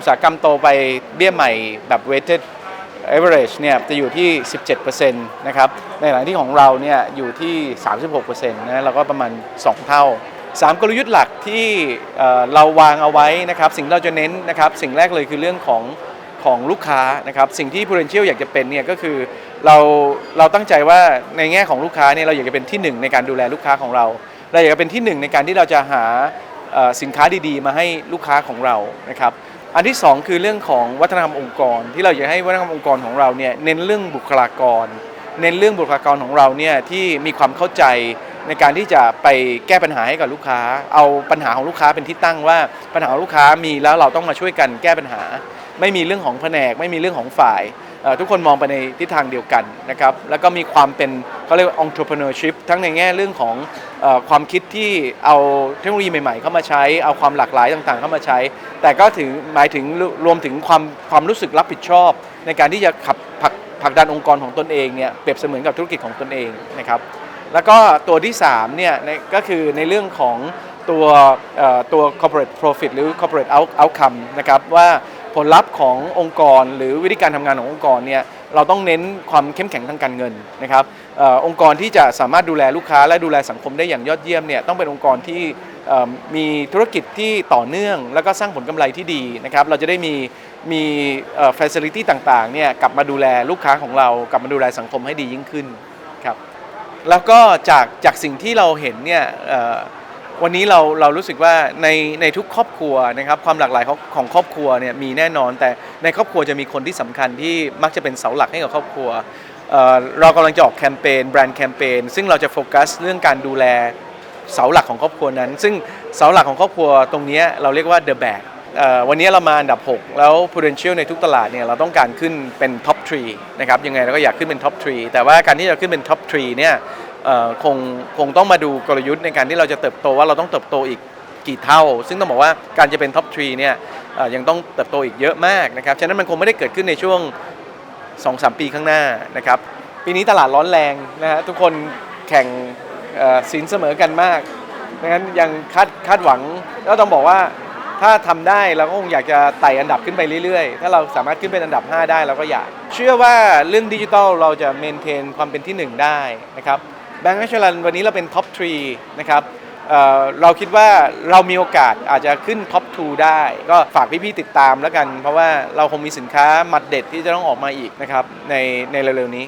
อุตสาหกรรมโตไปเบี้ยใหม่แบบ weighted average เนี่ยจะอยู่ที่ 17%นะครับ ในขณะที่ของเราเนี่ยอยู่ที่ 36%นะเราก็ประมาณ 2 เท่า 3 กลยุทธ์หลักที่เเราวางเอาไว้นะครับสิ่งที่เราจะเน้นนะครับสิ่งแรกเลยคือเรื่องของของลูกค้านะครับสิ่งที่ Prudential อยากจะเป็นเนี่ยก็คือเราเราตั้งใจว่าในแง่ของลูกค้าเนี่ยเราอยากจะเป็นที่หนึ่งในการดูแลลูกค้าของเรา เราอยากจะเป็นที่หนึ่งในการที่เราจะหาสินค้าดีๆ มาให้ลูกค้าของเรานะครับ อันที่สองคือเรื่องของวัฒนธรรมองค์กร ที่เราอยากให้วัฒนธรรมองค์กรของเราเนี่ยเน้นเรื่องบุคลากร เน้นเรื่องบุคลากรของเราเนี่ยที่มีความเข้าใจในการที่จะไปแก้ปัญหาให้กับลูกค้า เอาปัญหาของลูกค้าเป็นที่ตั้งว่าปัญหาของลูกค้ามีแล้วเราต้องมาช่วยกันแก้ปัญหา ไม่มีเรื่องของแผนก ไม่มีเรื่องของฝ่าย ทุกคนมองไปในทิศทางเดียวกันนะครับแล้วก็มีความเป็น เขาเรียกว่า entrepreneurship ทั้งในแง่เรื่องของอความคิดที่เอาเทคโนโลยีใหม่ๆ เข้ามาใช้ เอาความหลากหลายต่างๆ เข้ามาใช้ แต่ก็ถึงหมายถึงรวมถึงความความรู้สึกรับผิดชอบ ในการที่จะขับผลักผลักดันองค์กรของตนเองเนี่ยเปรียบเสมือนกับธุรกิจของตนเองนะครับแล้วก็ตัวที่3เนี่ยก็คือในเรื่องของตัวตัว corporate profit หรือ corporate outcome นะครับว่าผลลัพธ์ขององค์กรหรือวิธีการทำงานขององค์กรเนี่ย เราต้องเน้นความเข้มแข็งทางการเงินนะครับอองค์กรที่จะสามารถดูแลลูกค้าและดูแลสังคมได้อย่างยอดเยี่ยมเนี่ยต้องเป็นองค์กรที่มีธุรกิจที่ต่อเนื่อง แล้วก็สร้างผลกำไรที่ดีนะครับเราจะได้มีมีเอ่อ facility ต่างๆเนี่ยกลับมาดูแลลูกค้าของเรา กลับมาดูแลสังคมให้ดียิ่งขึ้นครับแล้วก็จากจากสิ่งที่เราเห็นเนี่ย วันนี้เราเรารู้สึกว่าในในทุกครอบครัวนะครับความหลากหลายของของครอบครัวเนี่ยมีแน่นอน แต่ในครอบครัวจะมีคนที่สำคัญที่มักจะเป็นเสาหลักให้กับครอบครัวเอ่อเรากำลังจะออกแคมเปญแบรนด์แคมเปญซึ่งเราจะโฟกัสเรื่องการดูแลเสาหลักของครอบครัวนั้น ซึ่งเสาหลักของครอบครัวตรงนี้เราเรียกว่า the bag วันนี้เรามาอันดับ 6 แล้ว Prudential ในทุกตลาดเนี่ยเราต้องการขึ้นเป็นท็อป3นะครับยังไงเราก็อยากขึ้นเป็นท็อป3แต่ว่าการที่จะขึ้นเป็นท็อป3เนี่ย คงคงต้องมาดูกลยุทธ์ในการที่เราจะเติบโตว่าเราต้องเติบโตอีกกี่เท่า ซึ่งต้องบอกว่าการจะเป็นท็อป3เนี่ยยังต้องเติบโตอีกเยอะมากนะครับ ฉะนั้นมันคงไม่ได้เกิดขึ้นในช่วง 2-3 ปีข้างหน้านะครับ ปีนี้ตลาดร้อนแรงนะฮะทุกคนแข่งสินเสมอกันมากดังนั้นยังคาดคาดหวังแล้วต้องบอกว่าถ้าทำได้เราก็คงอยากจะไต่อันดับขึ้นไปเรื่อยๆ ถ้าเราสามารถขึ้นเป็นอันดับ 5 ได้เราก็อยาก เชื่อว่าเรื่องดิจิทัลเราจะเมนเทนความเป็นที่ 1 ได้นะครับ แบงก์แอชลันวันนี้เราเป็นท็อปทรีนะครับเเราคิดว่าเรามีโอกาสอาจจะขึ้นท็อปทูได้ ก็ฝากพี่ๆติดตามแล้วกัน เพราะว่าเราคงมีสินค้ามัดเด็ดที่จะต้องออกมาอีกนะครับในในเร็วๆนี้